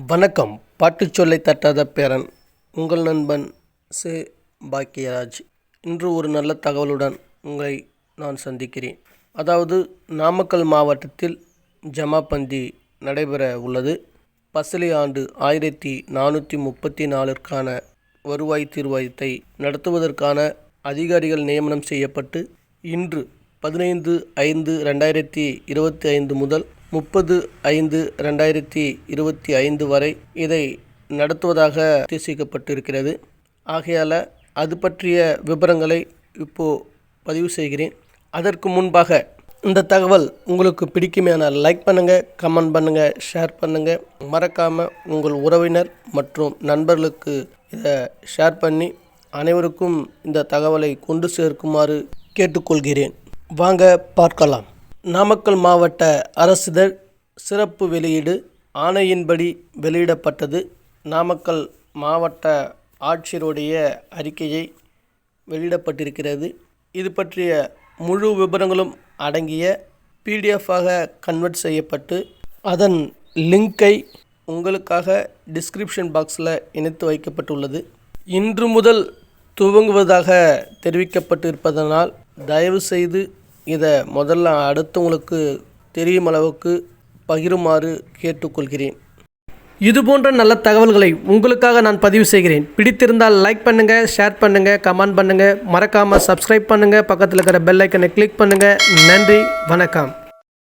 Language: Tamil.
வணக்கம். பாட்டு சொல்லை தட்டாத பேரன். உங்கள் நண்பன் சே. பாக்கியராஜ். இன்று ஒரு நல்ல தகவலுடன் உங்களை நான் சந்திக்கிறேன். அதாவது நாமக்கல் மாவட்டத்தில் ஜமாபந்தி நடைபெற உள்ளது. பசலி ஆண்டு ஆயிரத்தி நானூற்றி முப்பத்தி நாலிற்கான வருவாய் தீர்வாயத்தை நடத்துவதற்கான அதிகாரிகள் நியமனம் செய்யப்பட்டு இன்று பதினைந்து ஐந்து ரெண்டாயிரத்தி இருபத்தி ஐந்து முதல் முப்பது ஐந்து ரெண்டாயிரத்தி இருபத்தி ஐந்து வரை இதை நடத்துவதாக உத்தேசிக்கப்பட்டிருக்கிறது. ஆகையால் அது பற்றிய விவரங்களை இப்போது பதிவு செய்கிறேன். அதற்கு முன்பாக இந்த தகவல் உங்களுக்கு பிடிக்குமேனால் லைக் பண்ணுங்கள் கமெண்ட் பண்ணுங்கள் ஷேர் பண்ணுங்கள் மறக்காமல் உங்கள் உறவினர் மற்றும் நண்பர்களுக்கு இதை ஷேர் பண்ணி அனைவருக்கும் இந்த தகவலை கொண்டு சேர்க்குமாறு கேட்டுக்கொள்கிறேன். வாங்க பார்க்கலாம். நாமக்கல் மாவட்ட அரசிதழ் சிறப்பு வெளியீடு ஆணையின்படி வெளியிடப்பட்டது. நாமக்கல் மாவட்ட ஆட்சியருடைய அறிக்கையை வெளியிடப்பட்டிருக்கிறது. இது பற்றிய முழு விவரங்களும் அடங்கிய பிடிஎஃபாக கன்வெர்ட் செய்யப்பட்டு அதன் லிங்கை உங்களுக்காக டிஸ்கிரிப்ஷன் பாக்ஸில் இணைத்து வைக்கப்பட்டுள்ளது. இன்று முதல் துவங்குவதாக தெரிவிக்கப்பட்டிருப்பதனால் இருப்பதனால் தயவுசெய்து இதை முதல்ல அடுத்தவங்களுக்கு தெரியும் அளவுக்கு பகிருமாறு கேட்டுக்கொள்கிறேன். இது போன்ற நல்ல தகவல்களை உங்களுக்காக நான் பதிவு செய்கிறேன். பிடித்திருந்தால் லைக் பண்ணுங்கள் ஷேர் பண்ணுங்கள் கமெண்ட் பண்ணுங்கள் மறக்காமல் சப்ஸ்கிரைப் பண்ணுங்கள் பக்கத்தில் இருக்கிற பெல் ஐக்கனை கிளிக் பண்ணுங்கள் நன்றி வணக்கம்.